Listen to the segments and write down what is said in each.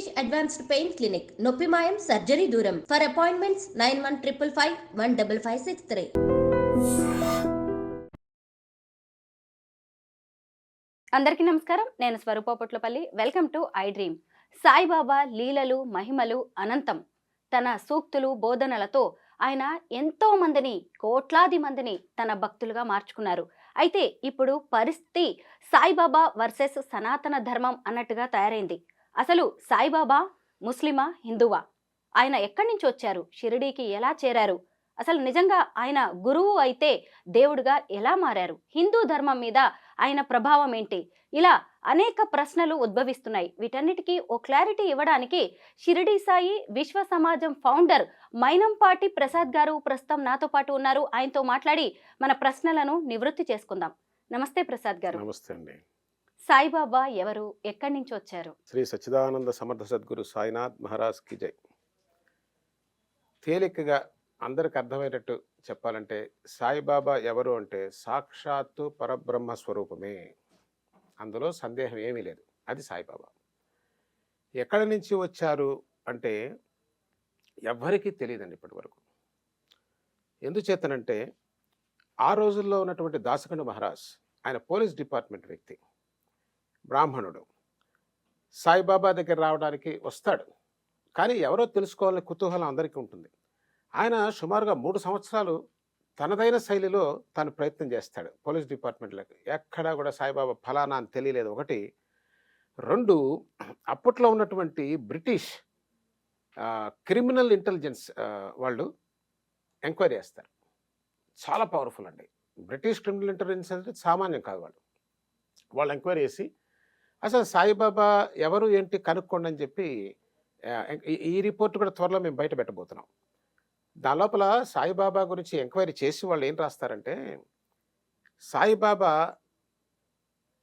Stage advanced pain clinic నొప్పి మాయం surgery దూరం. For appointments nine one triple five one double five six three అందరికీ నమస్కారం. నేను స్వరూపపట్లపల్లి welcome to I dream Saibaba లీలలు మహిమలు అనంతం. తన సూక్తులు బోధనలతో ఆయన ఎంతో మందిని కోట్లాది మందిని తన భక్తులుగా మార్చుకున్నారు. అయితే ఇప్పుడు పరిస్థితి సాయిబాబా వర్సెస్ సనాతన ధర్మం అన్నట్టుగా తయారైంది. అసలు సాయిబాబా ముస్లిమా హిందువా? ఆయన ఎక్కడి నుంచి వచ్చారు? షిరిడీకి ఎలా చేరారు? అసలు నిజంగా ఆయన గురువు అయితే దేవుడిగా ఎలా మారారు? హిందూ ధర్మం మీద ఆయన ప్రభావం ఏంటి? ఇలా అనేక ప్రశ్నలు ఉద్భవిస్తున్నాయి. వీటన్నిటికీ ఓ క్లారిటీ ఇవ్వడానికి షిరిడి సాయి విశ్వ సమాజం ఫౌండర్ మైనంపాటి ప్రసాద్ గారు ప్రస్తుతం నాతో పాటు ఉన్నారు. ఆయనతో మాట్లాడి మన ప్రశ్నలను నివృత్తి చేసుకుందాం. నమస్తే ప్రసాద్ గారు. నమస్తే అండి. సాయిబాబా ఎవరు? ఎక్కడి నుంచి వచ్చారు? శ్రీ సచ్చిదానంద సమర్థ సద్గురు సాయినాథ్ మహారాజ్కి జై. తేలికగా అందరికి అర్థమయ్యేటట్టు చెప్పాలంటే సాయిబాబా ఎవరు అంటే సాక్షాత్తు పరబ్రహ్మ స్వరూపమే. అందులో సందేహం ఏమీ లేదు. అది సాయిబాబా. ఎక్కడి నుంచి వచ్చారు అంటే ఎవ్వరికీ తెలియదండి ఇప్పటి వరకు. ఎందుచేతనంటే ఆ రోజుల్లో ఉన్నటువంటి దాసకండ మహారాజ్ ఆయన పోలీస్ డిపార్ట్మెంట్ వ్యక్తి. బ్రాహ్మణుడు. సాయిబాబా దగ్గర రావడానికి వస్తాడు. కానీ ఎవరో తెలుసుకోవాలని కుతూహలం అందరికీ ఉంటుంది. ఆయన సుమారుగా మూడు సంవత్సరాలు తనదైన శైలిలో తాను ప్రయత్నం చేస్తాడు. పోలీస్ డిపార్ట్మెంట్లకు. ఎక్కడా కూడా సాయిబాబా ఫలానా అని తెలియలేదు. ఒకటి రెండు అప్పట్లో ఉన్నటువంటి బ్రిటిష్ క్రిమినల్ ఇంటెలిజెన్స్ వాళ్ళు ఎంక్వైరీ చేస్తారు. చాలా పవర్ఫుల్ అండి. బ్రిటిష్ క్రిమినల్ ఇంటెలిజెన్స్ అంటే సామాన్యం కాదు వాళ్ళు. వాళ్ళు ఎంక్వైరీ చేసి అసలు సాయిబాబా ఎవరు ఏంటి కనుక్కోండి అని చెప్పి ఈ- ఈ రిపోర్ట్ కూడా త్వరలో మేము బయట పెట్టబోతున్నాం. దాని లోపల సాయిబాబా గురించి ఎంక్వైరీ చేసి వాళ్ళు ఏం రాస్తారంటే సాయిబాబా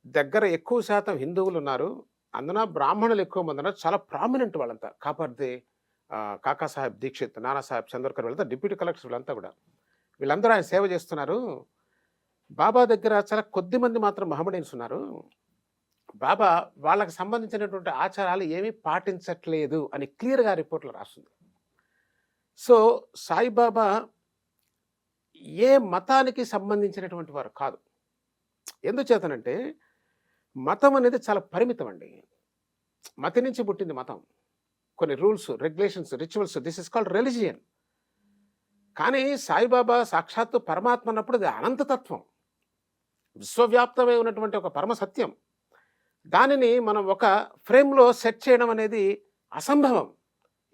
దగ్గర ఎక్కువ శాతం హిందువులు ఉన్నారు అందున బ్రాహ్మణులు ఎక్కువ మంది ఉన్నారు చాలా ప్రామినెంట్ వాళ్ళంతా. కాపాడితే కాకాసాహెబ్ దీక్షిత్ నానా సాహెబ్ వీళ్ళంతా డిప్యూటీ కలెక్టర్ వీళ్ళంతా కూడా. వీళ్ళందరూ ఆయన సేవ చేస్తున్నారు. బాబా దగ్గర చాలా కొద్ది మంది మాత్రం మహమ్మడీన్స్ ఉన్నారు. బాబా వాళ్ళకి సంబంధించినటువంటి ఆచారాలు ఏమీ పాటించట్లేదు అని క్లియర్గా రిపోర్ట్లో రాస్తుంది. సో సాయిబాబా ఏ మతానికి సంబంధించినటువంటి వారు కాదు. ఎందుచేతనంటే మతం అనేది చాలా పరిమితం అండి మతి నుంచి పుట్టింది మతం. కొన్ని rules regulations rituals this is called religion. కానీ సాయిబాబా సాక్షాత్తు పరమాత్మ అన్నప్పుడు అది అనంతతత్వం విశ్వవ్యాప్తమై ఉన్నటువంటి ఒక పరమ సత్యం. దానిని మనం ఒక ఫ్రేమ్లో సెట్ చేయడం అనేది అసంభవం.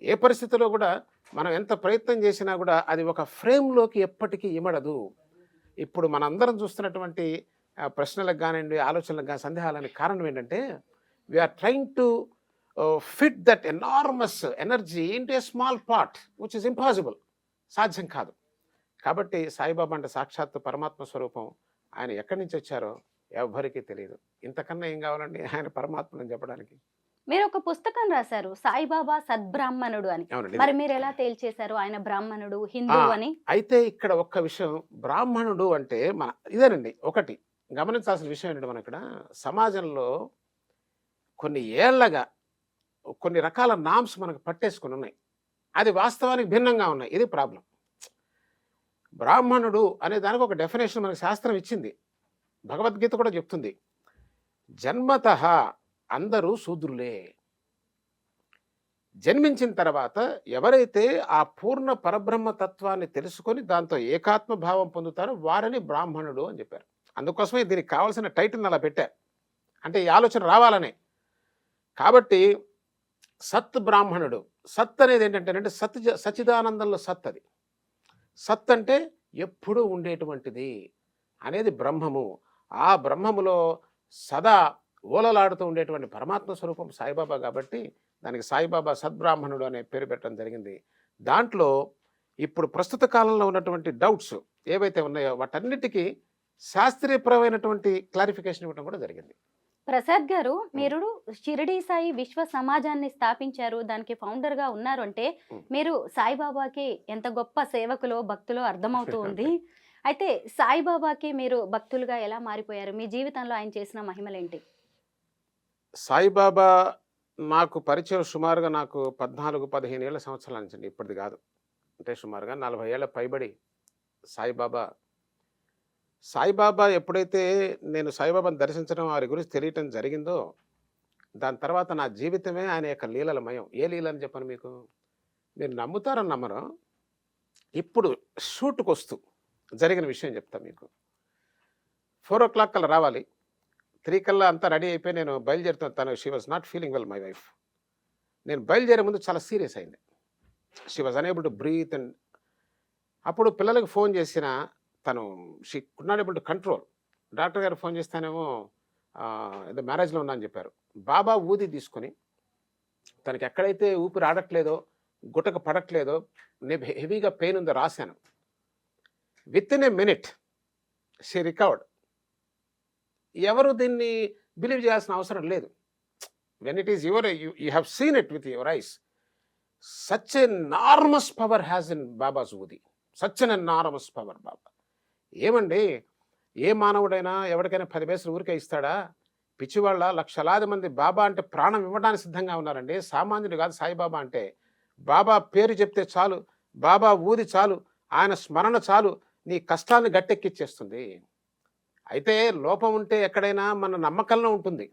ఏ పరిస్థితిలో కూడా మనం ఎంత ప్రయత్నం చేసినా కూడా అది ఒక ఫ్రేమ్లోకి ఎప్పటికీ ఇమడదు. ఇప్పుడు మనందరం చూస్తున్నటువంటి ప్రశ్నలకు కానివ్వండి ఆలోచనలకు కానీ సందేహాలకు కారణం ఏంటంటే we're trying to fit that enormous energy into a small part which is impossible సాధ్యం కాదు. కాబట్టి సాయిబాబా అంటే సాక్షాత్తు పరమాత్మ స్వరూపం. ఆయన ఎక్కడి నుంచి వచ్చారో ఎవ్వరికీ తెలియదు ఇంతకన్నా ఏం కావాలండి ఆయన పరమాత్మని చెప్పడానికి? మీరు ఒక పుస్తకం రాశారు సాయిబాబా సద్బ్రాహ్మణుడు అని. మరి మీరు ఎలా తేల్చేశారు ఆయన బ్రాహ్మణుడు హిందూ అని? అయితే ఇక్కడ ఒక్క విషయం బ్రాహ్మణుడు అంటే మన ఇదేనండి ఒకటి. గమనించాల్సిన విషయం ఏంటంటే మన ఇక్కడ సమాజంలో కొన్ని ఏళ్ళగా కొన్ని రకాల నామ్స్ మనకు పట్టేసుకుని ఉన్నాయి. అది వాస్తవానికి భిన్నంగా ఉన్నాయి. ఇది ప్రాబ్లం. బ్రాహ్మణుడు అనే దానికి ఒక డెఫినేషన్ మనకు శాస్త్రం ఇచ్చింది. భగవద్గీత కూడా చెప్తుంది. జన్మత అందరూ శూద్రులే. జన్మించిన తర్వాత ఎవరైతే ఆ పూర్ణ పరబ్రహ్మ తత్వాన్ని తెలుసుకొని దాంతో ఏకాత్మ భావం పొందుతారో వారిని బ్రాహ్మణుడు అని చెప్పారు. అందుకోసమే దీనికి కావాల్సిన టైటిల్ అలా పెట్టారు అంటే ఈ ఆలోచన రావాలనే. కాబట్టి సత్ బ్రాహ్మణుడు. సత్ అనేది ఏంటంటే సత్ సచిదానందంలో సత్ అది. సత్ అంటే ఎప్పుడూ ఉండేటువంటిది అనేది బ్రహ్మము. ఆ బ్రహ్మములో సదా ఓలలాడుతూ ఉండేటువంటి పరమాత్మ స్వరూపం సాయిబాబా కాబట్టి దానికి సాయిబాబా సద్బ్రాహ్మణుడు అనే పేరు పెట్టడం జరిగింది. దాంట్లో ఇప్పుడు ప్రస్తుత కాలంలో ఉన్నటువంటి డౌట్స్ ఏవైతే ఉన్నాయో వాటన్నిటికీ శాస్త్రీయపరమైనటువంటి క్లారిఫికేషన్ ఇవ్వడం కూడా జరిగింది. ప్రసాద్ గారు మీరు షిరిడి సాయి విశ్వ సమాజాన్ని స్థాపించారు దానికి ఫౌండర్గా ఉన్నారు అంటే. మీరు సాయిబాబాకి ఎంత గొప్ప సేవకులో భక్తులో అర్థమవుతూ ఉంది. అయితే సాయిబాబాకి మీరు భక్తులుగా ఎలా మారిపోయారు? మీ జీవితంలో ఆయన చేసిన మహిమలేంటి? సాయిబాబా నాకు పరిచయం సుమారుగా నాకు పద్నాలుగు పదిహేను ఏళ్ళ సంవత్సరాల నుంచి అండి. ఇప్పటిది కాదు. అంటే సుమారుగా నలభై ఏళ్ళ పైబడి సాయిబాబా. సాయిబాబా ఎప్పుడైతే నేను సాయిబాబాను దర్శించడం వారి గురించి తెలియటం జరిగిందో దాని తర్వాత నా జీవితమే ఆయన యొక్క లీలలమయం. ఏ లీలని చెప్పను మీకు? మీరు నమ్ముతారని నమ్మరు ఇప్పుడు షూట్కి వస్తూ జరిగిన విషయం చెప్తా మీకు. ఫోర్ ఓ క్లాక్ కల్లా రావాలి. త్రీ కల్లా అంతా రెడీ అయిపోయి నేను బయలుదేరుతాను తను she was not feeling well my wife నేను బయలుదేరే ముందు చాలా సీరియస్ అయింది. She was unable to breathe and అప్పుడు పిల్లలకు ఫోన్ చేసిన తను she could not able to control doctor గారు ఫోన్ చేస్తానేమో ఏదో మ్యారేజ్లో ఉన్నా అని చెప్పారు. బాబా ఊది తీసుకొని తనకి ఎక్కడైతే ఊపిరి ఆడట్లేదో గుట్టకు పడట్లేదో నేను హెవీగా పెయిన్ ఉందో రాశాను. With in a minute she recovered ఎవరు దీన్ని బిలీవ్ చేయాల్సిన అవసరం లేదు. When it is your you have seen it with your eyes such enormous power has in Baba's జూది such N నార్మస్ power Baba ఏమండి? ఏ మానవుడైనా ఎవరికైనా పది పైసలు ఊరికే ఇస్తాడా? పిచ్చివాళ్ళ లక్షలాది మంది బాబా అంటే ప్రాణం ఇవ్వడానికి సిద్ధంగా ఉన్నారండి. సామాన్యుడు కాదు సాయిబాబా అంటే. బాబా పేరు చెప్తే చాలు. బాబా ఊది చాలు. ఆయన స్మరణ చాలు. నీ కష్టాన్ని గట్టెక్కిచ్చేస్తుంది. అయితే లోపం ఉంటే ఎక్కడైనా మన నమ్మకంలో ఉంటుంది.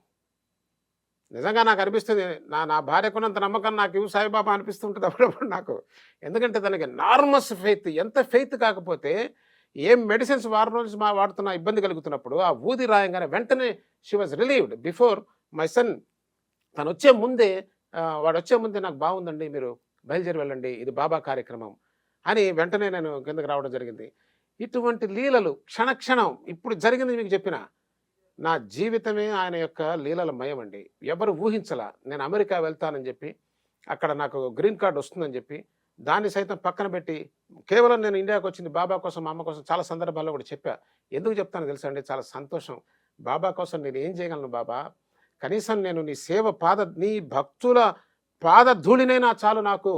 నిజంగా నాకు అనిపిస్తుంది నా నా భార్యకున్నంత నమ్మకం నాకు ఇవి సాయిబాబా అనిపిస్తుంటుంది అప్పుడప్పుడు నాకు. ఎందుకంటే తనకి నార్మస్ ఫెయిత్ ఎంత ఫెయిత్ కాకపోతే ఏం మెడిసిన్స్ వారం రోజు మా వాడుతున్న ఇబ్బంది కలుగుతున్నప్పుడు ఆ ఊది రాయంగానే వెంటనే she was relieved before my son తను వచ్చే ముందే వాడు వచ్చే ముందే నాకు బాగుందండి మీరు బయలుదేరి వెళ్ళండి ఇది బాబా కార్యక్రమం అని వెంటనే నేను కిందకి రావడం జరిగింది. ఇటువంటి లీలలు క్షణక్షణం ఇప్పుడు జరిగింది మీకు చెప్పిన నా జీవితమే ఆయన యొక్క లీలల మయం అండి ఎవరు ఊహించలా నేను అమెరికా వెళ్తానని చెప్పి అక్కడ నాకు గ్రీన్ కార్డు వస్తుందని చెప్పి దాన్ని సైతం పక్కన పెట్టి కేవలం నేను ఇండియాకి వచ్చింది బాబా కోసం అమ్మ కోసం చాలా సందర్భాల్లో కూడా చెప్పా. ఎందుకు చెప్తాను తెలుసా అండి? చాలా సంతోషం. బాబా కోసం నేను ఏం చేయగలను బాబా? కనీసం నేను నీ సేవ పాద నీ భక్తుల పాదధూళినైనా చాలు నాకు.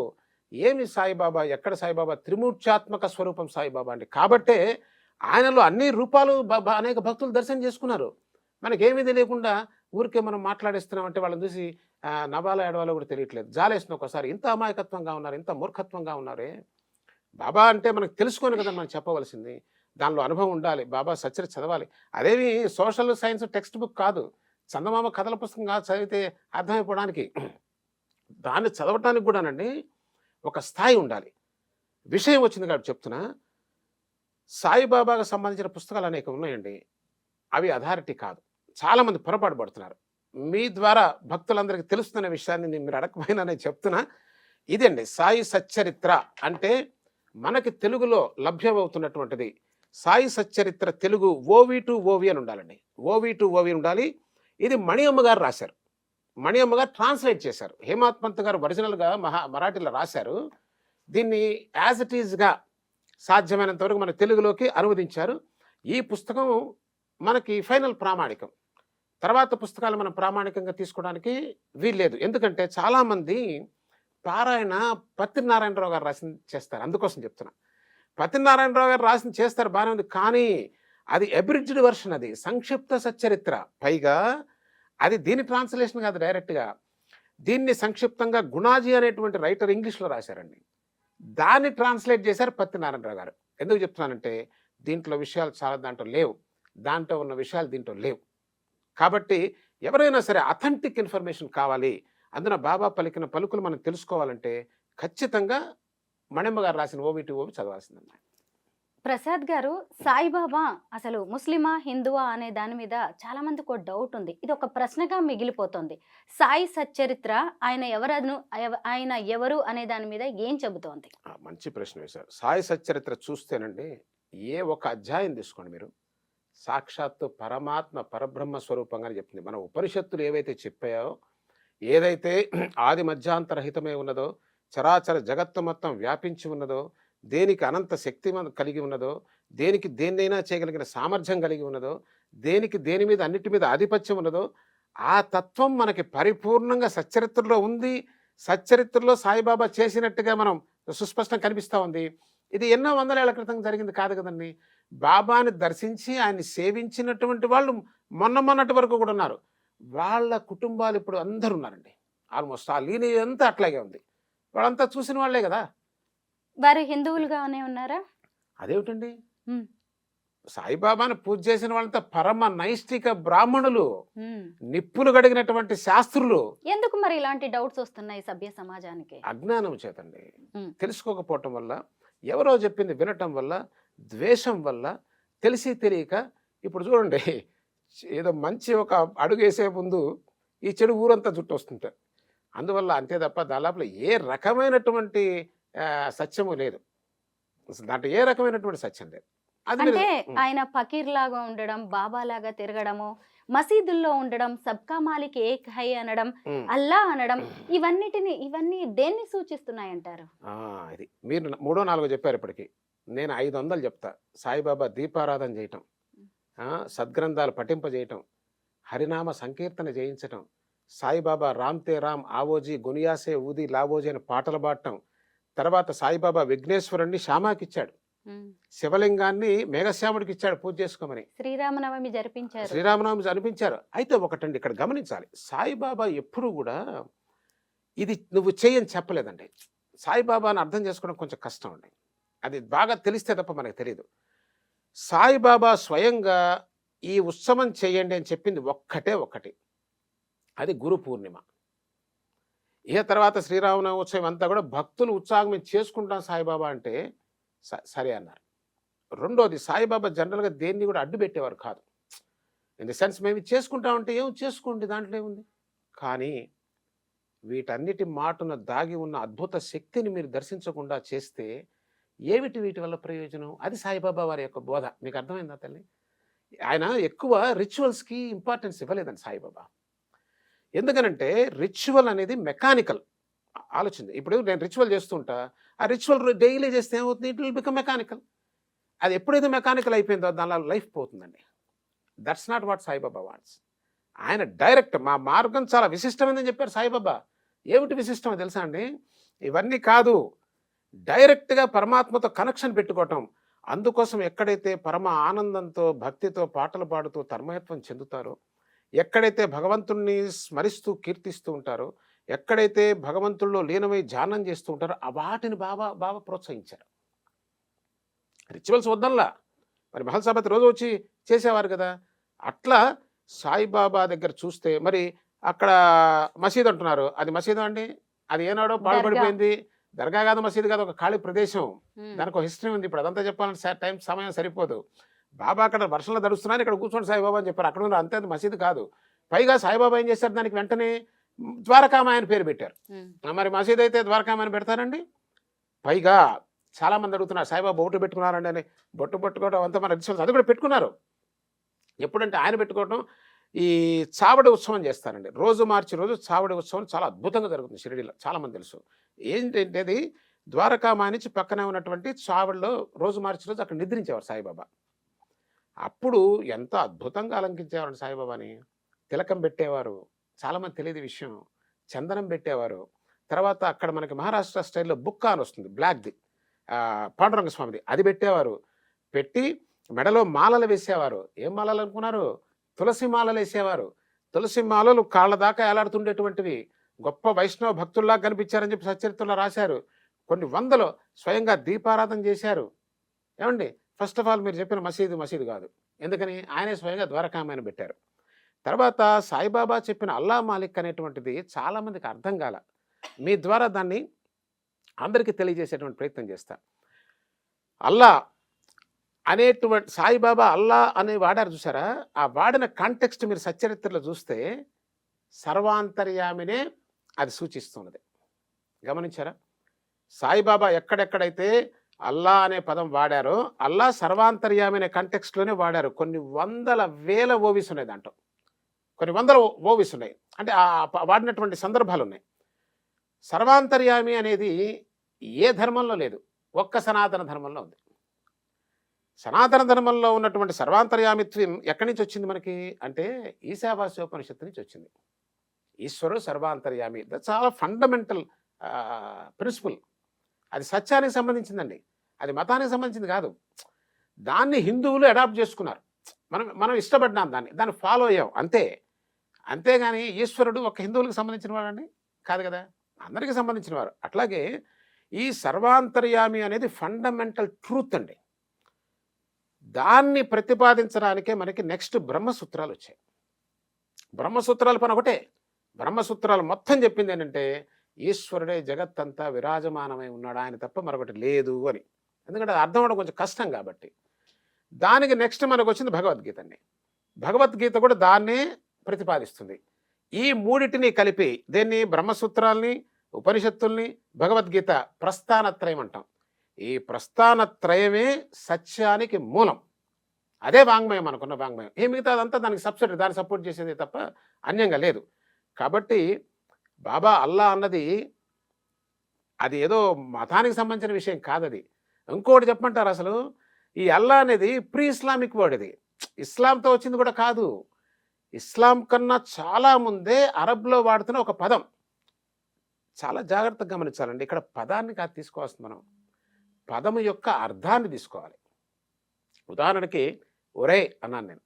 ఏమి సాయిబాబా? ఎక్కడ సాయిబాబా? త్రిమూర్త్యాత్మక స్వరూపం సాయిబాబా అండి. కాబట్టే ఆయనలో అన్ని రూపాలు బాబా అనేక భక్తులు దర్శనం చేసుకున్నారు. మనకేమీ తెలియకుండా ఊరికే మనం మాట్లాడేస్తున్నాం అంటే వాళ్ళని చూసి ఆ, ఏడవాలో కూడా తెలియట్లేదు. జాలేసిన ఒకసారి ఇంత అమాయకత్వంగా ఉన్నారు ఇంత మూర్ఖత్వంగా ఉన్నారే. బాబా అంటే మనకు తెలుసుకొని కదా మనం చెప్పవలసింది. దానిలో అనుభవం ఉండాలి. బాబా సచ్చరి చదవాలి. అదేవి సోషల్ సైన్స్ టెక్స్ట్ బుక్ కాదు. చందమామ కథల పుస్తకం కాదు చదివితే అర్థమైపోవడానికి దాన్ని చదవటానికి కూడానండి ఒక స్థాయి ఉండాలి. విషయం వచ్చింది కాబట్టి చెప్తున్నా సాయిబాబాకు సంబంధించిన పుస్తకాలు అనేక ఉన్నాయండి. అవి అథారిటీ కాదు. చాలామంది పొరపాటు పడుతున్నారు. మీ ద్వారా భక్తులందరికీ తెలుస్తున్న విషయాన్ని నేను మీరు అడగకపోయినా నేను చెప్తున్నా. ఇదండి సాయి సచ్చరిత్ర అంటే మనకి తెలుగులో లభ్యమవుతున్నటువంటిది. సాయి సచ్చరిత్ర తెలుగు ఓవి టు ఓవి అని ఉండాలండి. ఓవి టు ఓవి ఉండాలి. ఇది మణియమ్మ గారు రాశారు. మణియమ్మ గారు ట్రాన్స్లేట్ చేశారు. హేమాత్ పంత్ గారు ఒరిజినల్గా మహా మరాఠీలో రాశారు. దీన్ని యాజ్ ఇట్ ఈజ్గా సాధ్యమైనంత వరకు మన తెలుగులోకి అనువదించారు. ఈ పుస్తకం మనకి ఫైనల్ ప్రామాణికం. తర్వాత పుస్తకాలు మనం ప్రామాణికంగా తీసుకోవడానికి వీల్లేదు. ఎందుకంటే చాలామంది పారాయణ పత్రినారాయణరావు గారు రాసిన చేస్తారు. అందుకోసం చెప్తున్నా. పత్రినారాయణరావు గారు రాసిన చేస్తారు బాగానే ఉంది. కానీ అది అబ్రిడ్జ్డ్ వర్షన్ అది. సంక్షిప్త సచ్చరిత్ర పైగా అది దీని ట్రాన్స్లేషన్ కాదు డైరెక్ట్గా దీన్ని సంక్షిప్తంగా గుణాజీ అనేటువంటి రైటర్ ఇంగ్లీష్లో రాశారండి. దాన్ని ట్రాన్స్లేట్ చేశారు పత్తినారాయణరావు గారు. ఎందుకు చెప్తున్నానంటే దీంట్లో విషయాలు చాలా దాంట్లో లేవు. దాంట్లో ఉన్న విషయాలు దీంట్లో లేవు. కాబట్టి ఎవరైనా సరే అథెంటిక్ ఇన్ఫర్మేషన్ కావాలి. అందున బాబా పలికిన పలుకులు మనం తెలుసుకోవాలంటే ఖచ్చితంగా మణిమ్మ గారు రాసిన ఓవిటి ఓవి చదవాల్సిందన్నమాట ప్రసాద్ గారు సాయిబాబా అసలు ముస్లిమా హిందువా అనే దాని మీద చాలా మందికి ఒక డౌట్ ఉంది. ఇది ఒక ప్రశ్నగా మిగిలిపోతుంది. సాయి సచ్చరిత్ర ఆయన ఎవరను ఆయన ఎవరు అనే దాని మీద ఏం చెబుతోంది? ఆ, మంచి ప్రశ్న వేశారు. సాయి సచ్చరిత్ర చూస్తేనండి ఏ ఒక అధ్యాయం తీసుకోండి మీరు. సాక్షాత్తు పరమాత్మ పరబ్రహ్మ స్వరూపంగానే చెప్తుంది. మన ఉపనిషత్తులు ఏవైతే చెప్పాయో ఏదైతే ఆది మధ్యాంతరహితమై ఉన్నదో చరాచర జగత్తు మొత్తం వ్యాపించి ఉన్నదో దేనికి అనంత శక్తి కలిగి ఉన్నదో దేనికి దేన్నైనా చేయగలిగిన సామర్థ్యం కలిగి ఉన్నదో దేనికి దేని మీద అన్నిటి మీద ఆధిపత్యం ఉన్నదో ఆ తత్వం మనకి పరిపూర్ణంగా సచ్చరిత్రలో ఉంది. సచ్చరిత్రలో సాయిబాబా చేసినట్టుగా మనం సుస్పష్టం కనిపిస్తూ ఉంది. ఇది ఎన్నో వందల ఏళ్ళ క్రితం జరిగింది కాదు కదండి. బాబాని దర్శించి ఆయన్ని సేవించినటువంటి వాళ్ళు మొన్న మొన్నటి వరకు కూడా ఉన్నారు. వాళ్ళ కుటుంబాలు ఇప్పుడు అందరు ఉన్నారండి. ఆల్మోస్ట్ ఆ లీని అంతా అట్లాగే ఉంది. వాళ్ళంతా చూసిన వాళ్ళే కదా. వారు హిందువులుగానే ఉన్నారా? అదేమిటండి. సాయిబాబాను పూజ చేసిన వాళ్ళంతా పరమ నైష్టిక బ్రాహ్మణులు. నిప్పులు గడిగినటువంటి శాస్త్రులు. ఎందుకు మరి ఇలాంటి డౌట్స్ వస్తున్నాయి సభ్య సమాజానికి? అజ్ఞానం చేతండి. తెలుసుకోకపోవటం వల్ల ఎవరో చెప్పింది వినటం వల్ల ద్వేషం వల్ల తెలిసి తెలియక ఇప్పుడు చూడండి ఏదో మంచి ఒక అడుగు వేసే ముందు ఈ చెడు ఊరంతా చుట్టూ వస్తుంటారు అందువల్ల అంతే తప్ప దాదాపులో ఏ రకమైనటువంటి సత్యము లేదు. దాంట్లో ఏ రకమైనటువంటి సత్యం లేదు. అంటే. ఆయన ఫకీర్ లాగా ఉండడం బాబా లాగా తిరగడము మసీదుల్లో ఉండడం సబ్కా మాలిక్ ఏక్ హై అనడం. అల్లా అనడం ఇవన్నిటిని ఇవన్నీ దేన్ని సూచిస్తున్నాయంటారు? ఆ, ఇది మీరు మూడో నాలుగో చెప్పారు ఇప్పటికి. నేను ఐదు వందలు చెప్తా. సాయిబాబా దీపారాధన చేయటం ఆ, సద్గ్రంథాలు పఠింపజేయటం హరినామ సంకీర్తన చేయించటం సాయిబాబా రామ్ తే రామ్ ఆవోజీ గునియాసే ఊది లావోజీ అని పాటలు పాడటం తర్వాత సాయిబాబా విఘ్నేశ్వరుణ్ణి శ్యామాకి ఇచ్చాడు ఉమ్. శివలింగాన్ని మేఘశ్యాముడికి ఇచ్చాడు పూజ చేసుకోమని. శ్రీరామనవమి జరిపించారు. శ్రీరామనామం అనిపించారు అయితే ఒకటండి ఇక్కడ గమనించాలి. సాయిబాబా ఎప్పుడు కూడా ఇది నువ్వు చేయని చెప్పలేదండి. సాయిబాబాని అర్థం చేసుకోవడం కొంచెం కష్టం అండి అది బాగా తెలిస్తే తప్ప మనకు తెలియదు సాయిబాబా స్వయంగా ఈ ఉత్సవం చేయండి అని చెప్పింది ఒక్కటే ఒక్కటి అది గురు పూర్ణిమ. ఇక తర్వాత శ్రీరామనవమి ఉత్సవం అంతా కూడా భక్తులు ఉత్సాహం మేము చేసుకుంటాం సాయిబాబా అంటే స- సరే అన్నారు. రెండోది సాయిబాబా జనరల్గా దేన్ని కూడా అడ్డు పెట్టేవారు కాదు. ఇన్ ది సెన్స్ మేము చేసుకుంటాం చేసుకుంటామంటే ఏం చేసుకోండి దాంట్లో ఏముంది? కానీ వీటన్నిటి మాటున దాగి ఉన్న అద్భుత శక్తిని మీరు దర్శించకుండా చేస్తే ఏమిటి వీటి వల్ల ప్రయోజనం? అది సాయిబాబా వారి యొక్క బోధ. మీకు అర్థమైందా తల్లి? ఆయన ఎక్కువ రిచువల్స్కి ఇంపార్టెన్స్ ఇవ్వలేదండి సాయిబాబా. ఎందుకనంటే రిచువల్ అనేది మెకానికల్ ఆలోచింది ఇప్పుడు నేను రిచువల్ చేస్తుంటా ఆ రిచువల్ డైలీ చేస్తే ఏమవుతుంది? ఇట్ విల్ బికమ్ మెకానికల్ అది ఎప్పుడైతే మెకానికల్ అయిపోయిందో దానిలో లైఫ్ పోతుందండి. That's not what Saibaba what's ఆయన డైరెక్ట్ మా మార్గం చాలా విశిష్టమైందని చెప్పారు సాయిబాబా ఏమిటి విశిష్టమో తెలుసా అండి? ఇవన్నీ కాదు. డైరెక్ట్గా పరమాత్మతో కనెక్షన్ పెట్టుకోవటం. అందుకోసం ఎక్కడైతే పరమ ఆనందంతో భక్తితో పాటలు పాడుతూ తన్మయత్వం చెందుతారో ఎక్కడైతే భగవంతుణ్ణి స్మరిస్తూ కీర్తిస్తూ ఉంటారో ఎక్కడైతే భగవంతుల్లో లీనమై ధ్యానం చేస్తూ ఉంటారో ఆ వాటిని బాబా బాబా ప్రోత్సహించారు. రిచువల్స్ వద్దల్లా మరి మహల్సాబత్ రోజు వచ్చి చేసేవారు కదా. అట్లా సాయిబాబా దగ్గర చూస్తే మరి అక్కడ మసీద్ అంటున్నారు. అది మసీదు అండి? అది ఏనాడో పాడుపడిపోయింది. దర్గా కాదు మసీదు కాదు ఒక ఖాళీ ప్రదేశం. దానికి ఒక హిస్టరీ ఉంది. ఇప్పుడు అదంతా చెప్పాలంటే టైం సమయం సరిపోదు. బాబా అక్కడ వర్షంలో దడుస్తున్నాను ఇక్కడ కూర్చోండి సాయిబాబా అని చెప్పారు. అక్కడ ఉన్న అంతే మసీదు కాదు. పైగా సాయిబాబా ఏం చేశారు దానికి వెంటనే ద్వారకామాయ అని పేరు పెట్టారు. మరి మసీద్ అయితే ద్వారకామాయ అని పెడతారండి? పైగా చాలా మంది అడుగుతున్నారు సాయిబాబా బొట్టు పెట్టుకున్నారండి అని. బొట్టు పెట్టుకోవడం అంతా మన రిచువల్స్ అది కూడా పెట్టుకున్నారు. ఎప్పుడంటే ఆయన పెట్టుకోవడం ఈ చావడి ఉత్సవం చేస్తారండి. రోజు మార్చి రోజు చావడి ఉత్సవం చాలా అద్భుతంగా జరుగుతుంది షిరిడీలో చాలా మంది తెలుసు ఏంటంటే అది? ద్వారకామా నుంచి పక్కనే ఉన్నటువంటి చావడిలో రోజు మార్చి రోజు అక్కడ నిద్రించేవారు సాయిబాబా. అప్పుడు ఎంత అద్భుతంగా అలంకించేవారు సాయిబాబాని. తిలకం పెట్టేవారు. చాలామంది తెలియదు విషయం. చందనం పెట్టేవారు. తర్వాత అక్కడ మనకి మహారాష్ట్ర స్టైల్లో బుక్క అని వస్తుంది. బ్లాక్ది. ఆ, పాండురంగ స్వామిది. అది పెట్టేవారు. పెట్టి మెడలో మాలలు వేసేవారు. ఏం మాలలు అనుకున్నారు? తులసి మాలలు వేసేవారు. తులసి మాలలు కాళ్ళ దాకా ఏలాడుతుండేటువంటివి. గొప్ప వైష్ణవ భక్తుల్లా కనిపించారని చెప్పి సచరిత్రలో రాశారు. కొన్ని వందలు స్వయంగా దీపారాధన చేశారు. ఏమండి? ఫస్ట్ ఆఫ్ ఆల్ మీరు చెప్పిన మసీదు మసీదు కాదు. ఎందుకని? ఆయనే స్వయంగా ద్వారకామాయన పెట్టారు. తర్వాత సాయిబాబా చెప్పిన అల్లా మాలిక్ అనేటువంటిది చాలామందికి అర్థం కాల. మీ ద్వారా దాన్ని అందరికీ తెలియజేసేటువంటి ప్రయత్నం చేస్తా. అల్లా అనేటువంటి సాయిబాబా అల్లా అనే వాడారు చూసారా? ఆ వాడిన కాంటెక్స్ట్ మీరు సచ్చరిత్రలో చూస్తే సర్వాంతర్యామినే అది సూచిస్తున్నది. గమనించారా? సాయిబాబా ఎక్కడెక్కడైతే అల్లా అనే పదం వాడారో అల్లా సర్వాంతర్యామి అనే కంటెక్స్ట్లోనే వాడారు. కొన్ని వందల వేల ఓవీస్ ఉన్నాయి దాంట్లో. కొన్ని వందల ఓవీస్ ఉన్నాయి. అంటే ఆ వాడినటువంటి సందర్భాలు ఉన్నాయి సర్వాంతర్యామి అనేది ఏ ధర్మంలో లేదు. ఒక్క సనాతన ధర్మంలో ఉంది. సనాతన ధర్మంలో ఉన్నటువంటి సర్వాంతర్యామిత్వం ఎక్కడి నుంచి వచ్చింది మనకి? అంటే ఈశావాస్యోపనిషత్తు నుంచి వచ్చింది. ఈశ్వరుడు సర్వాంతర్యామి. అది చాలా ఫండమెంటల్ ప్రిన్సిపల్ అది సత్యానికి సంబంధించిందండి. అది మతానికి సంబంధించింది కాదు. దాన్ని హిందువులు అడాప్ట్ చేసుకున్నారు. మనం మనం ఇష్టపడ్డాం దాన్ని. దాన్ని ఫాలో అయ్యాం. అంతే. అంతేగాని ఈశ్వరుడు ఒక హిందువులకు సంబంధించిన వాడండి? కాదు కదా? అందరికీ సంబంధించిన వారు. అట్లాగే ఈ సర్వాంతర్యామి అనేది ఫండమెంటల్ ట్రూత్ అండి. దాన్ని ప్రతిపాదించడానికే మనకి నెక్స్ట్ బ్రహ్మసూత్రాలు వచ్చాయి. బ్రహ్మసూత్రాల పని ఒకటే. బ్రహ్మసూత్రాలు మొత్తం చెప్పింది ఏంటంటే ఈశ్వరుడే జగత్తంతా విరాజమానమై ఉన్నాడు. ఆయన తప్ప మరొకటి లేదు అని. ఎందుకంటే అది అర్థం అవడం కొంచెం కష్టం కాబట్టి. దానికి నెక్స్ట్ మనకు వచ్చింది భగవద్గీత అండి భగవద్గీత కూడా దాన్నే ప్రతిపాదిస్తుంది. ఈ మూడిటిని కలిపి దీన్ని? బ్రహ్మసూత్రాల్ని ఉపనిషత్తుల్ని భగవద్గీత ప్రస్థానత్రయం అంటాం. ఈ ప్రస్థానత్రయమే సత్యానికి మూలం. అదే వాంగ్మయం అనుకున్న వాంగ్మయం. ఏ మిగతా అదంతా దానికి సబ్సిడీ దాన్ని సపోర్ట్ చేసేది తప్ప అన్యంగా లేదు. కాబట్టి బాబా అల్లా అన్నది అది ఏదో మతానికి సంబంధించిన విషయం కాదది. ఇంకోటి చెప్పమంటారు అసలు ఈ అల్లా అనేది ప్రీ ఇస్లామిక్ వర్డ్ ఇది. ఇస్లాంతో వచ్చింది కూడా కాదు. ఇస్లాం కన్నా చాలా ముందే అరబ్లో వాడుతున్న ఒక పదం. చాలా జాగ్రత్తగా గమనించాలండి. ఇక్కడ పదాన్ని కాదు తీసుకోవాల్సింది మనం. పదము యొక్క అర్థాన్ని తీసుకోవాలి. ఉదాహరణకి ఒరే అన్నాను నేను.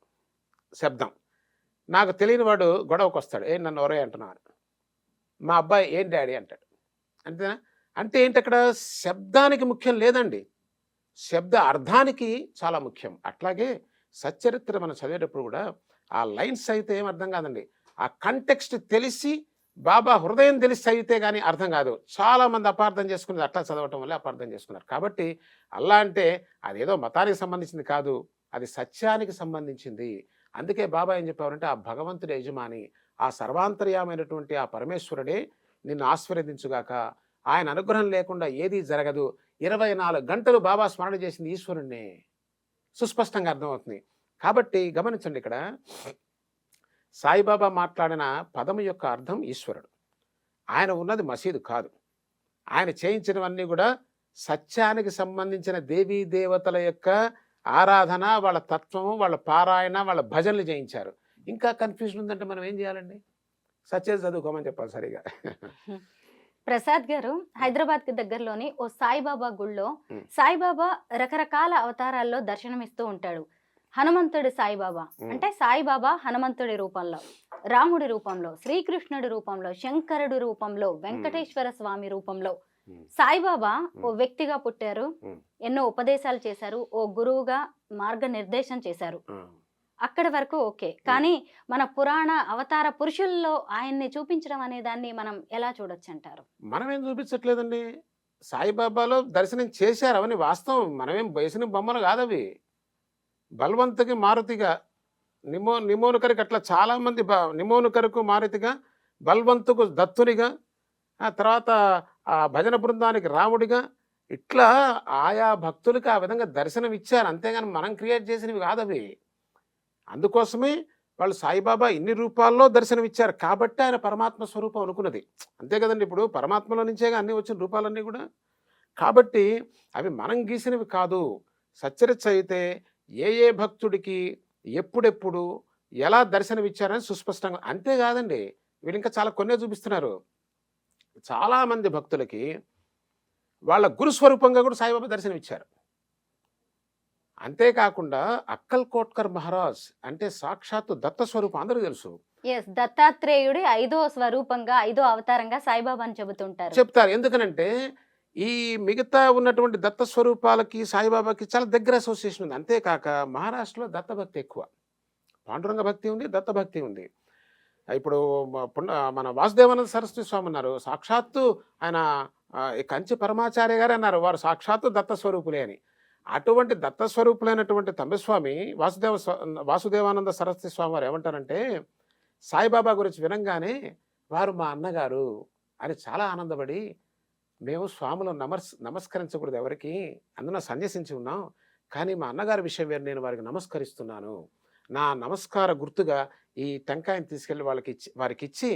శబ్దం. నాకు తెలియని వాడు గొడవకు వస్తాడు ఏ నన్ను ఒరే అంటున్నాను. మా అబ్బాయి ఏం డాడీ అంటాడు. అంతేనా? అంటే ఏంటి అక్కడ? శబ్దానికి ముఖ్యం లేదండి. శబ్ద అర్థానికి చాలా ముఖ్యం. అట్లాగే సచ్చరిత్ర మనం చదివేటప్పుడు కూడా ఆ లైన్స్ అయితే ఏం అర్థం కాదండి. ఆ కంటెక్స్ట్ తెలిసి బాబా హృదయం తెలిసి అయితే కానీ అర్థం కాదు. చాలామంది అపార్థం చేసుకునేది అట్లా చదవటం వల్ల అపార్థం చేసుకున్నారు. కాబట్టి అల్లా అంటే అదేదో మతానికి సంబంధించింది కాదు. అది సత్యానికి సంబంధించింది. అందుకే బాబా ఏం చెప్పారంటే ఆ భగవంతుడి యజమాని ఆ సర్వాంతర్యమైనటువంటి ఆ పరమేశ్వరుడే నిన్ను ఆశీర్వదించుగాక. ఆయన అనుగ్రహం లేకుండా ఏదీ జరగదు. ఇరవై నాలుగు గంటలు బాబా స్మరణ చేసింది ఈశ్వరుణ్ణే. సుస్పష్టంగా అర్థమవుతుంది. కాబట్టి గమనించండి ఇక్కడ. సాయిబాబా మాట్లాడిన పదము యొక్క అర్థం ఈశ్వరుడు. ఆయన ఉన్నది మసీదు కాదు. ఆయన చేయించినవన్నీ కూడా సత్యానికి సంబంధించిన దేవీ దేవతల యొక్క ఆరాధన వాళ్ళ తత్వము వాళ్ళ పారాయణ వాళ్ళ భజనలు చేయించారు. ఇంకా కన్ఫ్యూజన్ ఉందంటే మనం ఏం చేయాలండి? సత్యం చదువుకోమని చెప్పాలి సరిగా. ప్రసాద్ గారు హైదరాబాద్కి దగ్గరలోని ఓ సాయిబాబా గుళ్ళో. సాయిబాబా రకరకాల అవతారాల్లో దర్శనమిస్తూ ఉంటాడు హనుమంతుడి సాయిబాబా. అంటే సాయిబాబా హనుమంతుడి రూపంలో రాముడి రూపంలో శ్రీకృష్ణుడి రూపంలో శంకరుడి రూపంలో వెంకటేశ్వర స్వామి రూపంలో. సాయిబాబా ఓ. వ్యక్తిగా పుట్టారు. ఎన్నో ఉపదేశాలు చేశారు ఓ గురువుగా మార్గనిర్దేశం చేశారు అక్కడి వరకు ఓకే. కానీ మన పురాణ అవతార పురుషుల్లో ఆయన్ని చూపించడం అనే దాన్ని మనం ఎలా చూడొచ్చు అంటారు మనమేం చూపించట్లేదండి. సాయిబాబాలో దర్శనం చేశారు అవని వాస్తవం. మనమేం వేసిన బొమ్మలు కాదవి. బలవంతుకి మారుతిగా నిమో నిమోనుకరికి అట్లా చాలామంది బ నిమోనుకరకు మారుతిగా బల్వంతుకు దత్తునిగా ఆ తర్వాత ఆ భజన బృందానికి రాముడిగా ఇట్లా ఆయా భక్తులకి ఆ విధంగా దర్శనం ఇచ్చారు అంతేగాని మనం క్రియేట్ చేసినవి కాదవి. అందుకోసమే వాళ్ళు సాయిబాబా ఇన్ని రూపాల్లో దర్శనం ఇచ్చారు కాబట్టి ఆయన పరమాత్మ స్వరూపం అనుకున్నది. అంతే కదండి ఇప్పుడు పరమాత్మలో నుంచేగా అన్ని వచ్చిన రూపాలన్నీ కూడా. కాబట్టి అవి మనం గీసినవి కాదు. సచ్చరిత్ర అయితే ఏ ఏ భక్తుడికి ఎప్పుడెప్పుడు ఎలా దర్శనం ఇచ్చారని సుస్పష్టంగా అంతేకాదండి వీళ్ళు ఇంకా చాలా కొన్నే చూపిస్తున్నారు. చాలామంది భక్తులకి వాళ్ళ గురుస్వరూపంగా కూడా సాయిబాబా దర్శనం ఇచ్చారు అంతేకాకుండా అక్కల్ కోట్కర్ మహారాజ్ అంటే సాక్షాత్తు దత్త స్వరూపం అందరూ తెలుసు. ఎస్ దత్తాత్రేయుడి ఐదో స్వరూపంగా ఐదో అవతారంగా సాయిబాబా అని చెబుతుంటారు. చెప్తారు. ఎందుకనంటే ఈ మిగతా ఉన్నటువంటి దత్త స్వరూపాలకి సాయిబాబాకి చాలా దగ్గర అసోసియేషన్ ఉంది. అంతేకాక మహారాష్ట్రలో దత్త భక్తి ఎక్కువ. పాండురంగ భక్తి ఉంది దత్త భక్తి ఉంది. ఇప్పుడు మన వాసుదేవానంద సరస్వతి స్వామి ఉన్నారు సాక్షాత్తు ఆయన కంచి పరమాచార్య గారు అన్నారు. వారు సాక్షాత్తు దత్త స్వరూపులే అని. అటువంటి దత్త స్వరూపులైనటువంటి వాసుదేవ వాసుదేవానంద సరస్వతి స్వామి వారు ఏమంటారంటే సాయిబాబా గురించి వినంగానే వారు మా అన్నగారు అని చాలా ఆనందపడి మేము స్వాములు నమస్ నమస్కరించకూడదు ఎవరికి అందున సన్యసించి ఉన్నాం కానీ మా అన్నగారి విషయం వేరు నేను వారికి నమస్కరిస్తున్నాను. నా నమస్కార గుర్తుగా ఈ టెంకాయని తీసుకెళ్ళి వాళ్ళకి ఇచ్చి వారికి ఇచ్చి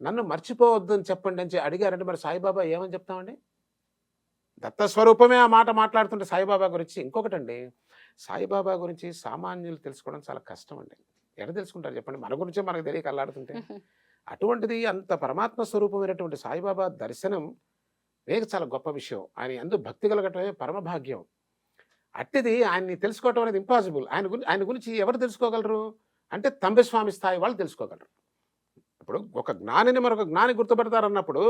నన్ను మర్చిపోవద్దు అని చెప్పండి అని అడిగారంటే మరి సాయిబాబా ఏమని చెప్తామండి? దత్త స్వరూపమే ఆ మాట మాట్లాడుతుంటే సాయిబాబా గురించి ఇంకొకటండి. సాయిబాబా గురించి సామాన్యులు తెలుసుకోవడం చాలా కష్టం అండి ఎక్కడ తెలుసుకుంటారు చెప్పండి? మన గురించే మనకు తెలియక అల్లాడుతుంటే. అటువంటిది అంత పరమాత్మ స్వరూపమైనటువంటి సాయిబాబా దర్శనం వేగ చాలా గొప్ప విషయం. ఆయన ఎందు భక్తి కలగటమే పరమభాగ్యం. అట్టిది ఆయన్ని తెలుసుకోవటం అనేది ఇంపాసిబుల్ ఆయన గురించి ఆయన గురించి ఎవరు తెలుసుకోగలరు? అంటే తంబెస్వామి స్థాయి వాళ్ళు తెలుసుకోగలరు. ఇప్పుడు ఒక జ్ఞానిని మరొక జ్ఞాని గుర్తుపడతారన్నప్పుడు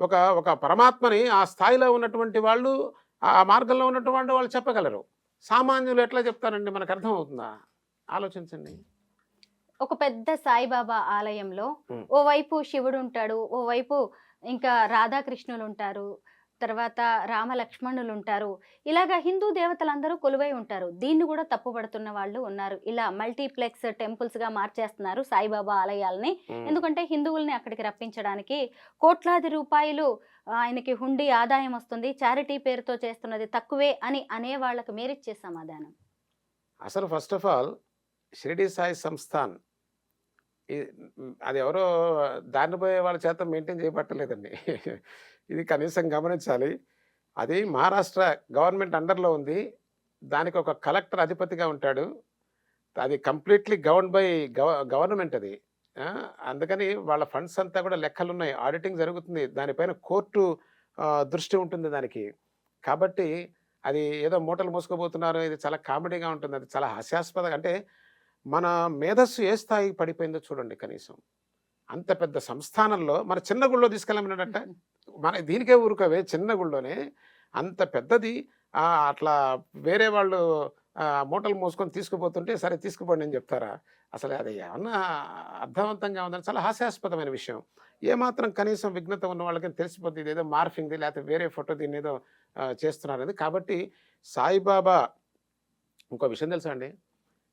ఒక ఒక పరమాత్మని ఆ స్థాయిలో ఉన్నటువంటి వాళ్ళు ఆ మార్గంలో ఉన్నటువంటి వాళ్ళు చెప్పగలరు. సామాన్యులు ఎట్లా చెప్తారండి? మనకు అర్థమవుతుందా? ఆలోచించండి. ఒక పెద్ద సాయిబాబా ఆలయంలో. ఓవైపు శివుడు ఉంటాడు ఓవైపు ఇంకా రాధాకృష్ణులు ఉంటారు. తర్వాత రామ లక్ష్మణులు ఉంటారు ఇలాగా హిందూ దేవతలందరూ కొలువై ఉంటారు. దీన్ని కూడా తప్పుపడుతున్న వాళ్ళు ఉన్నారు. ఇలా మల్టీప్లెక్స్ టెంపుల్స్గా మార్చేస్తున్నారు సాయిబాబా ఆలయాల్ని. ఎందుకంటే హిందువుల్ని అక్కడికి రప్పించడానికి కోట్లాది రూపాయలు ఆయనకి హుండీ ఆదాయం వస్తుంది. చారిటీ పేరుతో చేస్తున్నది తక్కువే అని అనే వాళ్ళకి మీరిచ్చే సమాధానం. అసలు first of all Shirdi Sai Sansthan అది ఎవరో దారిని పోయే వాళ్ళ చేత మెయింటైన్ చేయబట్టలేదండి. ఇది కనీసం గమనించాలి. అది మహారాష్ట్ర గవర్నమెంట్ అండర్లో ఉంది. దానికి ఒక కలెక్టర్ అధిపతిగా ఉంటాడు. అది కంప్లీట్లీ గవర్న్ బై గవ గవర్నమెంట్ అది. అందుకని వాళ్ళ ఫండ్స్ అంతా కూడా లెక్కలు ఉన్నాయి ఆడిటింగ్ జరుగుతుంది. దానిపైన కోర్టు దృష్టి ఉంటుంది దానికి. కాబట్టి అది ఏదో మూటలు మోసుకోబోతున్నారు. ఇది చాలా కామెడీగా ఉంటుంది. అది చాలా హాస్యాస్పదంగా అంటే మన మేధస్సు ఏ స్థాయికి పడిపోయిందో చూడండి కనీసం. అంత పెద్ద సంస్థానంలో మన చిన్న గుళ్ళో తీసుకెళ్ళమన్నాడంట. మన దీనికే ఊరుకోవే చిన్న గుళ్ళోనే. అంత పెద్దది. అట్లా వేరే వాళ్ళు మూటలు మోసుకొని తీసుకుపోతుంటే సరే తీసుకుపోండి అని చెప్తారా? అసలు అది ఏమన్నా అర్థవంతంగా ఉందని చాలా హాస్యాస్పదమైన విషయం. ఏమాత్రం కనీసం విఘ్నత ఉన్న వాళ్ళకి తెలిసిపోతుంది ఇదేదో మార్ఫింగ్ది లేకపోతే వేరే ఫోటో దీన్ని ఏదో ఆ, చేస్తున్నారని. కాబట్టి సాయిబాబా ఇంకో విషయం తెలుసా అండి?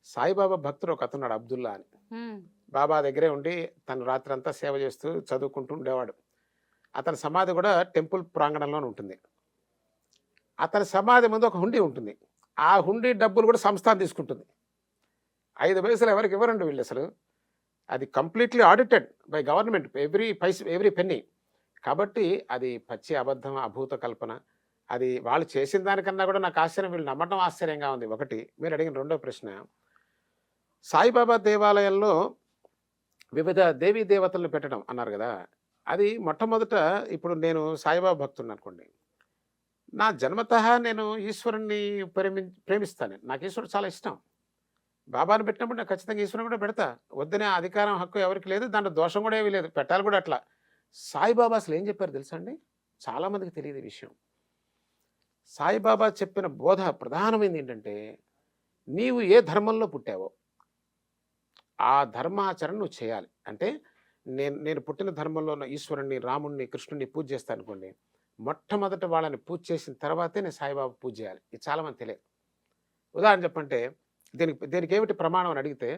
సాయిబాబా భక్తుడు ఒక అతనున్నాడు అబ్దుల్లా అని. బాబా దగ్గరే ఉండి తను రాత్రి అంతా సేవ చేస్తూ చదువుకుంటూ ఉండేవాడు. అతని సమాధి కూడా టెంపుల్ ప్రాంగణంలోనే ఉంటుంది. అతని సమాధి ముందు ఒక హుండీ ఉంటుంది. ఆ హుండీ డబ్బులు కూడా సంస్థానం తీసుకుంటుంది. ఐదు పైసలు ఎవరికి ఇవ్వరండి వీళ్ళు అసలు? అది completely audited by government every paisa every penny. కాబట్టి అది పచ్చి అబద్ధం అభూత కల్పన. అది వాళ్ళు చేసిన దానికన్నా కూడా నాకు ఆశ్చర్యం వీళ్ళు నమ్మటం ఆశ్చర్యంగా ఉంది. ఒకటి మీరు అడిగిన రెండో ప్రశ్న సాయిబాబా దేవాలయంలో వివిధ దేవీ దేవతలను పెట్టడం అన్నారు కదా! అది మొట్టమొదట ఇప్పుడు నేను సాయిబాబా భక్తుని అనుకోండి నా జన్మత నేను ఈశ్వరుణ్ణి ప్రేమి ప్రేమిస్తాను. నాకు ఈశ్వరుడు చాలా ఇష్టం. బాబాను పెట్టినప్పుడు నాకు ఖచ్చితంగా ఈశ్వరుని కూడా పెడతా. వద్దనే అధికారం హక్కు ఎవరికి లేదు. దాంట్లో దోషం కూడా ఏమీ లేదు. పెట్టాలి కూడా అట్లా. సాయిబాబా అసలు ఏం చెప్పారు తెలుసా అండి? చాలామందికి తెలియదు ఈ విషయం. సాయిబాబా చెప్పిన బోధ ప్రధానమైనది ఏంటంటే నీవు ఏ ధర్మంలో పుట్టావో ఆ ధర్మాచరణ నువ్వు చేయాలి. అంటే నేను నేను పుట్టిన ధర్మంలో ఉన్న ఈశ్వరుణ్ణి రాముణ్ణి కృష్ణుడిని పూజ చేస్తాను అనుకోండి. మొట్టమొదట వాళ్ళని పూజ చేసిన తర్వాతే నేను సాయిబాబా పూజ చేయాలి. ఇది చాలామంది తెలియదు. ఉదాహరణ చెప్పంటే దీనికి దీనికి ఏమిటి ప్రమాణం అని అడిగితే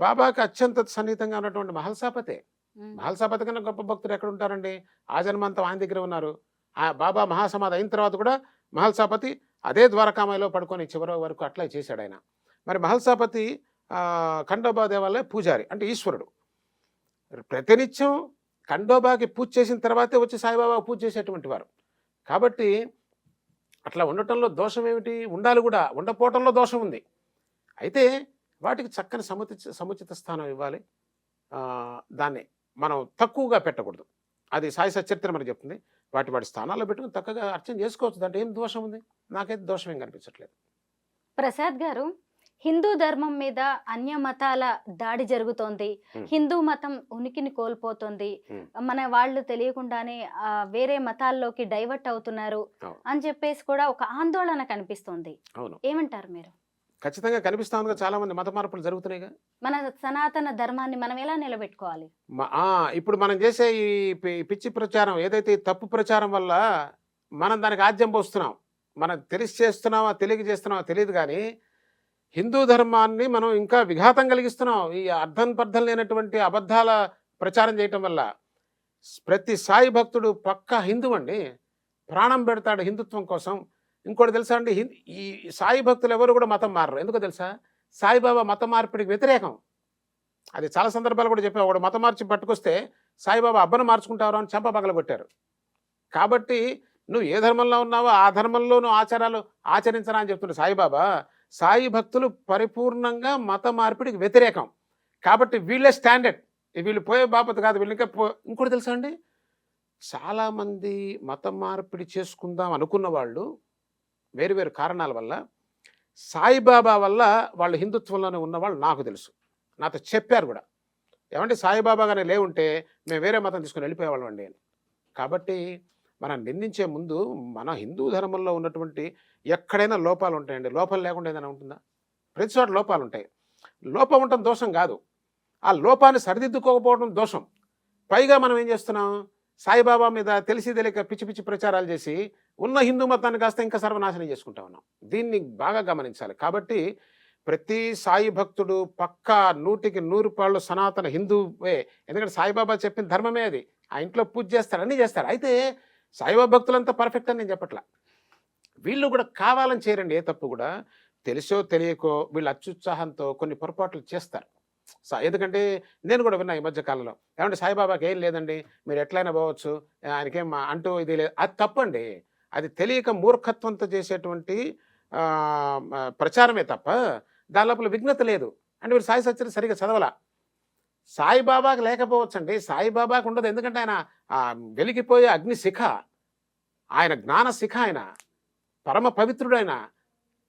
బాబాకి అత్యంత సన్నిహితంగా ఉన్నటువంటి మహల్సాపతే. ఉమ్. మహల్సాపతి కన్నా గొప్ప భక్తులు ఎక్కడ ఉంటారండి? ఆ జన్మంతం ఆయన దగ్గర ఉన్నారు. ఆ బాబా మహాసమాధి అయిన తర్వాత కూడా మహల్సాపతి అదే ద్వారకామాయిలో పడుకొని చివరి వరకు అట్లా చేశాడు ఆయన. మరి మహల్సాపతి ఖండోబా దేవాలయ పూజారి అంటే ఈశ్వరుడు. ప్రతినిత్యం ఖండోబాకి పూజ చేసిన తర్వాతే వచ్చి సాయిబాబా పూజ చేసేటువంటి వారు. కాబట్టి అట్లా ఉండటంలో దోషం ఏమిటి? ఉండాలి కూడా. ఉండపోవటంలో దోషం ఉంది. అయితే వాటికి చక్కని సముచిత సముచిత స్థానం ఇవ్వాలి. దాన్ని మనం తక్కువగా పెట్టకూడదు. అది సాయి సచరిత్ర మనకి చెప్తుంది. వాటి వాటి స్థానాల్లో పెట్టుకుని చక్కగా అర్చన చేసుకోవచ్చు. దాంట్లో ఏం దోషం ఉంది? నాకైతే దోషం ఏం కనిపించట్లేదు. ప్రసాద్ గారు హిందూ ధర్మం మీద అన్య మతాల దాడి జరుగుతోంది. హిందూ మతం ఉనికిని కోల్పోతోంది. మన వాళ్ళు తెలియకుండానే వేరే మతాల్లోకి డైవర్ట్ అవుతున్నారు. అని చెప్పేసి కూడా ఒక ఆందోళన కనిపిస్తోంది. అవును. ఏమంటారు మీరు? ఖచ్చితంగా కనిపిస్తా ఉంది చాలా మంది మత మార్పులు జరుగుతున్నాయిగా. మన సనాతన ధర్మాన్ని మనం ఎలా నిలబెట్టుకోవాలి? ఇప్పుడు మనం చేసే ఈ పిచ్చి ప్రచారం ఏదైతే తప్పు ప్రచారం వల్ల మనం దానికి ఆద్యం పోస్తున్నాం మనం తెలిసి చేస్తున్నామా తెలియక చేస్తున్నామా తెలియదు కానీ హిందూ ధర్మాన్ని మనం ఇంకా విఘాతం కలిగిస్తున్నాం. ఈ అర్థం పర్థం లేనటువంటి అబద్ధాల ప్రచారం చేయటం వల్ల ప్రతి సాయి భక్తుడు పక్కా హిందూ అండి. ప్రాణం పెడతాడు హిందుత్వం కోసం. ఇంకోటి తెలుసా అండి? ఈ సాయి భక్తులు ఎవరు కూడా మతం మారరు. ఎందుకో తెలుసా? సాయిబాబా మత మార్పిడికి వ్యతిరేకం. అది చాలా సందర్భాలు కూడా చెప్పావు ఒకడు మతం మార్చి పట్టుకొస్తే సాయిబాబా అబ్బను మార్చుకుంటారు అని చెంప పగలగొట్టారు. కాబట్టి నువ్వు ఏ ధర్మంలో ఉన్నావో ఆ ధర్మంలో నువ్వు ఆచారాలు ఆచరించరా అని చెప్తున్నాడు సాయిబాబా సాయి భక్తులు పరిపూర్ణంగా మత మార్పిడికి వ్యతిరేకం. కాబట్టి వీళ్ళే స్టాండర్డ్ వీళ్ళు పోయే బాపత కాదు వీళ్ళు ఇంకా పో ఇంకోటి తెలుసా అండి? చాలామంది మత మార్పిడి చేసుకుందాం అనుకున్న వాళ్ళు వేరు వేరు కారణాల వల్ల సాయిబాబా వల్ల వాళ్ళు హిందుత్వంలోనే ఉన్నవాళ్ళు నాకు తెలుసు. నాతో చెప్పారు కూడా. ఏమంటే సాయిబాబా గానే లేవుంటే మేము వేరే మతం తీసుకుని వెళ్ళిపోయేవాళ్ళం అండి. అని కాబట్టి మనం నిందించే ముందు మన హిందూ ధర్మంలో ఉన్నటువంటి ఎక్కడైనా లోపాలు ఉంటాయండి. లోపాలు లేకుండా ఏదైనా ఉంటుందా? ప్రతి చోట లోపాలు ఉంటాయి. లోపం ఉండటం దోషం కాదు. ఆ లోపాన్ని సరిదిద్దుకోకపోవడం దోషం. పైగా మనం ఏం చేస్తున్నాం? సాయిబాబా మీద తెలిసి తెలియక పిచ్చి పిచ్చి ప్రచారాలు చేసి ఉన్న హిందూ మతాన్ని కాస్త ఇంకా సర్వనాశనం చేసుకుంటా ఉన్నాం. దీన్ని బాగా గమనించాలి. కాబట్టి ప్రతి సాయి భక్తుడు పక్కా నూటికి నూరు పాళ్ళు సనాతన హిందువే. ఎందుకంటే సాయిబాబా చెప్పిన ధర్మమే అది. ఆ ఇంట్లో పూజ చేస్తారు అన్నీ చేస్తారు. అయితే సాయిబాబా భక్తులంతా పర్ఫెక్ట్ అని నేను చెప్పట్లా. వీళ్ళు కూడా కావాలని చేయరండి ఏ తప్పు కూడా. తెలిసో తెలియకో వీళ్ళు అత్యుత్సాహంతో కొన్ని పొరపాట్లు చేస్తారు. సా- ఎందుకంటే నేను కూడా విన్నా ఈ మధ్య కాలంలో. ఏమంటే సాయిబాబాకి ఏం లేదండి మీరు ఎట్లయినా పోవచ్చు ఆయనకేం అంటూ ఇది లేదు. అది తప్పండి. అది తెలియక మూర్ఖత్వంతో చేసేటువంటి ప్రచారమే తప్ప దాని లోపల విఘ్నత లేదు. అంటే మీరు సాయి సత్యం సరిగా చదవలా. సాయిబాబాకి లేకపోవచ్చండి. సాయిబాబాకి ఉండదు. ఎందుకంటే ఆయన ఆ, వెలిగిపోయే అగ్నిశిఖ ఆయన జ్ఞాన శిఖ ఆయన. పరమ పవిత్రుడైన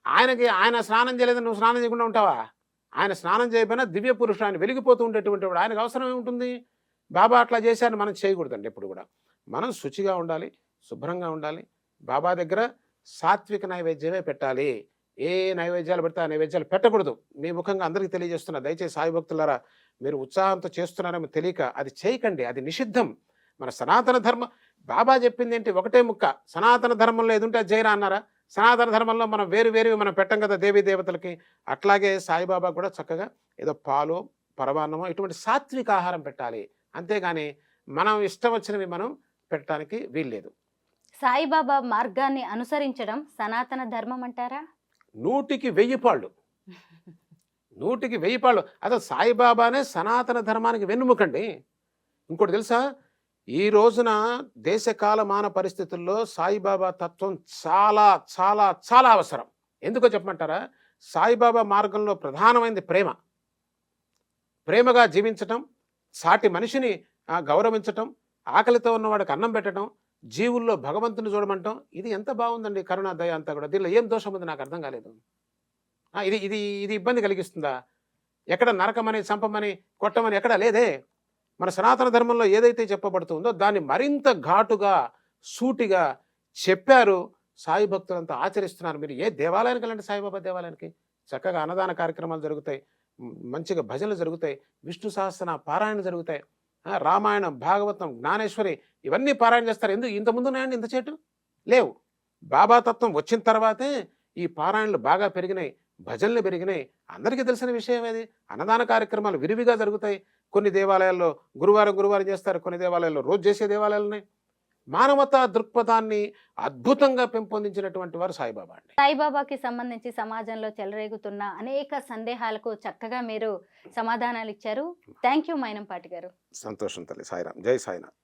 ఆయనకి ఆయన స్నానం చేయలేదని నువ్వు స్నానం చేయకుండా ఉంటావా? ఆయన స్నానం చేయకపోయినా దివ్య పురుషుడు ఆయన వెలిగిపోతూ ఉండేటువంటి వాడు. ఆయనకు అవసరం ఏముంటుంది? బాబా అట్లా చేశారని మనం చేయకూడదండి ఎప్పుడు కూడా. మనం శుచిగా ఉండాలి శుభ్రంగా ఉండాలి. బాబా దగ్గర సాత్విక నైవేద్యమే పెట్టాలి. ఏ నైవేద్యాలు పెడితే ఆ నైవేద్యాలు పెట్టకూడదు. మీ ముఖంగా అందరికీ తెలియజేస్తున్నా. దయచేసి సాయి భక్తులారా మీరు ఉత్సాహంతో చేస్తున్నారేమో తెలియక అది చేయకండి అది నిషిద్ధం. మన సనాతన ధర్మ బాబా చెప్పింది ఏంటి? ఒకటే ముక్క సనాతన ధర్మంలో ఏదుంటే అది జైరా అన్నారా? సనాతన ధర్మంలో మనం వేరు వేరువి మనం పెట్టం కదా దేవీ దేవతలకి? అట్లాగే సాయిబాబా కూడా చక్కగా ఏదో పాలు పరమాన్నమో ఇటువంటి సాత్విక ఆహారం పెట్టాలి. అంతేగాని మనం ఇష్టం వచ్చినవి మనం పెట్టడానికి వీల్లేదు. సాయిబాబా మార్గాన్ని అనుసరించడం సనాతన ధర్మం అంటారా? నూటికి వెయ్యి పాళ్ళు. నూటికి వెయ్యి పాళ్ళు. అసలు సాయిబాబానే సనాతన ధర్మానికి వెన్నుముకండి. ఇంకోటి తెలుసా? ఈ రోజున దేశ కాలమాన పరిస్థితుల్లో సాయిబాబా తత్వం చాలా చాలా చాలా అవసరం. ఎందుకో చెప్పమంటారా? సాయిబాబా మార్గంలో ప్రధానమైనది ప్రేమ. ప్రేమగా జీవించటం సాటి మనిషిని గౌరవించటం ఆకలితో ఉన్నవాడికి అన్నం పెట్టడం జీవుల్లో భగవంతుని చూడమంటాం ఇది ఎంత బాగుందండి కరుణా దయ అంతా కూడా. దీనిలో ఏం దోషం ఉంది నాకు అర్థం కాలేదు. ఇది ఇది ఇది ఇబ్బంది కలిగిస్తుందా? ఎక్కడ నరకమని చంపమని కొట్టమని ఎక్కడ లేదే. మన సనాతన ధర్మంలో ఏదైతే చెప్పబడుతుందో దాన్ని మరింత ఘాటుగా సూటిగా చెప్పారు సాయి భక్తులంతా ఆచరిస్తున్నారు. మీరు ఏ దేవాలయానికి వెళ్ళండి సాయిబాబా దేవాలయానికి? చక్కగా అన్నదాన కార్యక్రమాలు జరుగుతాయి. మంచిగా భజనలు జరుగుతాయి. విష్ణు సహస్రన పారాయణ జరుగుతాయి. రామాయణం భాగవతం జ్ఞానేశ్వరి ఇవన్నీ పారాయణ చేస్తారు. ఎందుకు? ఇంతకుముందు ఉన్నాయండి ఇంత చేటు? లేవు. బాబా తత్వం వచ్చిన తర్వాతే ఈ పారాయణలు బాగా పెరిగినాయి. భజనలు పెరిగినాయి. అందరికీ తెలిసిన విషయం ఏది? అన్నదాన కార్యక్రమాలు విరివిగా జరుగుతాయి. కొన్ని దేవాలయాల్లో గురువారం గురువారం చేస్తారు కొన్ని దేవాలయాల్లో రోజు చేసే దేవాలయాలు ఉన్నాయి మానవతా దృక్పథాన్ని అద్భుతంగా పెంపొందించినటువంటి వారు సాయిబాబా అండి. సాయిబాబాకి సంబంధించి సమాజంలో చెలరేగుతున్న అనేక సందేహాలకు చక్కగా మీరు సమాధానాలు ఇచ్చారు థ్యాంక్ యూ మైనంపాటి గారు. సంతోషం తల్లి. సాయిరాం జై సాయినాథ్.